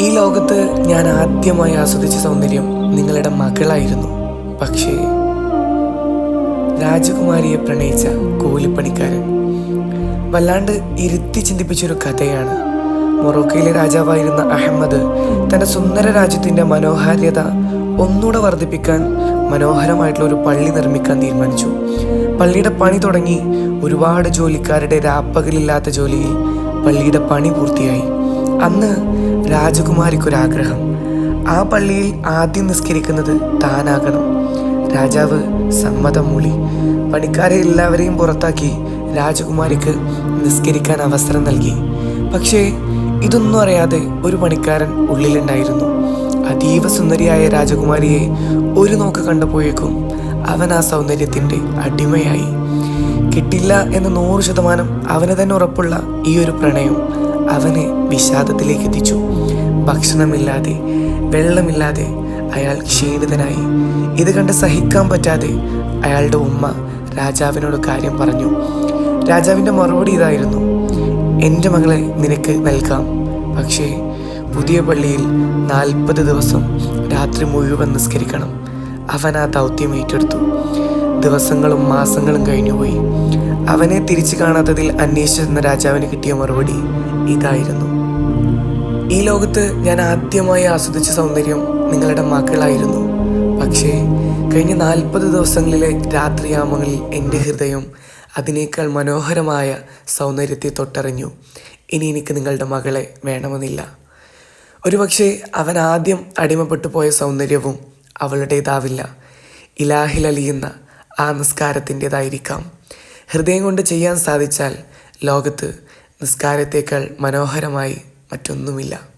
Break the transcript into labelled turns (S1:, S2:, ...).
S1: ഈ ലോകത്ത് ഞാൻ ആദ്യമായി ആസ്വദിച്ച സൗന്ദര്യം നിങ്ങളുടെ മകളായിരുന്നു. പക്ഷേ രാജകുമാരിയെ പ്രണയിച്ച കൂലിപ്പണിക്കാരൻ വല്ലാണ്ട് ഇരുത്തി ചിന്തിപ്പിച്ചൊരു കഥയാണ്. മൊറോക്കയിലെ രാജാവായിരുന്ന അഹമ്മദ് തന്റെ സുന്ദര രാജ്യത്തിന്റെ മനോഹാരിത ഒന്നുകൂടെ വർദ്ധിപ്പിക്കാൻ മനോഹരമായിട്ടുള്ള ഒരു പള്ളി നിർമ്മിക്കാൻ തീരുമാനിച്ചു. പള്ളിയുടെ പണി തുടങ്ങി ഒരുപാട് ജോലിക്കാരുടെ രാപ്പകലില്ലാത്ത ജോലിയിൽ പള്ളിയുടെ പണി പൂർത്തിയായി. അന്ന് രാജകുമാരിക്കൊരാഗ്രഹം. ആ പള്ളിയിൽ ആദ്യം നിസ്കരിക്കുന്നത് താനാകണം. രാജാവ് സമ്മതം മൂളി പണിക്കാരെ എല്ലാവരെയും പുറത്താക്കി രാജകുമാരിക്ക് നിസ്കരിക്കാൻ അവസരം നൽകി. പക്ഷേ ഇതൊന്നും അറിയാതെ ഒരു പണിക്കാരൻ ഉള്ളിലുണ്ടായിരുന്നു. അതീവ സുന്ദരിയായ രാജകുമാരിയെ ഒരു നോക്ക് കണ്ടപ്പോഴേക്കും അവൻ ആ സൗന്ദര്യത്തിന്റെ അടിമയായി. കിട്ടില്ല എന്ന് നൂറ് ശതമാനം അവന് തന്നെ ഉറപ്പുള്ള ഈ ഒരു പ്രണയം അവനെ വിഷാദത്തിലേക്ക് എത്തിച്ചു ഭക്ഷണമില്ലാതെ വെള്ളമില്ലാതെ അയാൾ ക്ഷീണിതനായി. ഇത് കണ്ട് സഹിക്കാൻ പറ്റാതെ അയാളുടെ ഉമ്മ രാജാവിനോട് കാര്യം പറഞ്ഞു. രാജാവിന്റെ മറുപടി ഇതായിരുന്നു എന്റെ മകളെ നിനക്ക് നൽകാം. പക്ഷേ പുതിയ പള്ളിയിൽ നാൽപ്പത് ദിവസം രാത്രി മുഴുവൻ നിസ്കരിക്കണം. അവൻ ആ ദൗത്യം ഏറ്റെടുത്തു. ദിവസങ്ങളും മാസങ്ങളും കഴിഞ്ഞുപോയി. അവനെ തിരിച്ചു കാണാത്തതിൽ അന്വേഷിച്ചെന്ന രാജാവിന് കിട്ടിയ മറുപടി ഇതായിരുന്നു. ഈ ലോകത്ത് ഞാൻ ആദ്യമായി ആസ്വദിച്ച സൗന്ദര്യം നിങ്ങളുടെ മക്കളായിരുന്നു. പക്ഷേ കഴിഞ്ഞ നാൽപ്പത് ദിവസങ്ങളിലെ രാത്രിയാമങ്ങളിൽ എന്റെ ഹൃദയം അതിനേക്കാൾ മനോഹരമായ സൗന്ദര്യത്തെ തൊട്ടറിഞ്ഞു. ഇനി എനിക്ക് നിങ്ങളുടെ മകളെ വേണമെന്നില്ല. ഒരുപക്ഷെ അവൻ ആദ്യം അടിമപ്പെട്ടു പോയ സൗന്ദര്യവും അവളുടേതാവില്ല. ഇലാഹിലലിയുന്ന ആ നിസ്കാരത്തിന്റെതായിരിക്കാം. ഹൃദയം കൊണ്ട് ചെയ്യാൻ സാധിച്ചാൽ ലോകത്ത് നിസ്കാരത്തേക്കാൾ മനോഹരമായി മറ്റൊന്നുമില്ല.